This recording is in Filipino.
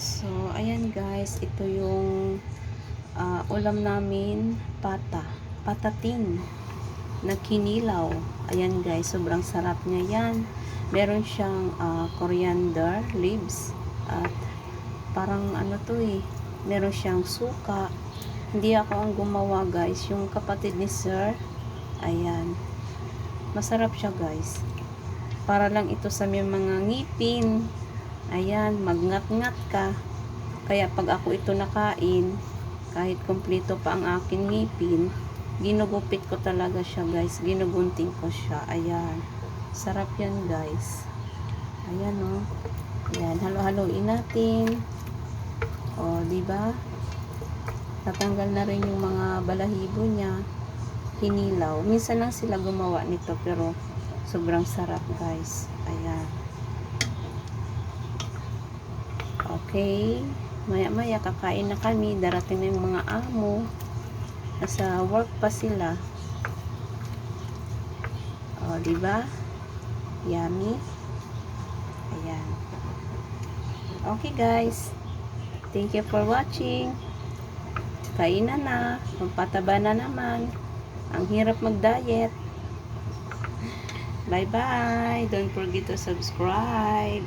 So, ayan guys, ito yung ah, ulam namin, pata. Patatin na kinilaw. Ayan guys, sobrang sarap niya yan. Meron siyang ah, coriander leaves at parang ano to eh, meron siyang suka. Hindi ako ang gumawa guys, yung kapatid ni sir. Ayan. Masarap siya guys. Para lang ito sa mga ngipin. Ayan, magngat-ngat ka. Kaya pag ako ito nakain, kahit kompleto pa ang aking ngipin, ginugupit ko talaga siya guys. Ginugunting ko siya. Ayan. Sarap yan guys. Ayan o. Oh. Ayan, halo-haloin natin. O, di ba? Tatanggal na rin yung mga balahibo niya. Hinilaw. Minsan lang sila gumawa nito pero sobrang sarap guys. Ayan. Okay. Maya-maya kakain na kami. Darating na yung mga amo. Nasa work pa sila. O, di ba? Yummy. Ayan. Okay guys. Thank you for watching. Kainan na. Magpataba na naman. Ang hirap mag-diet. Bye-bye. Don't forget to subscribe.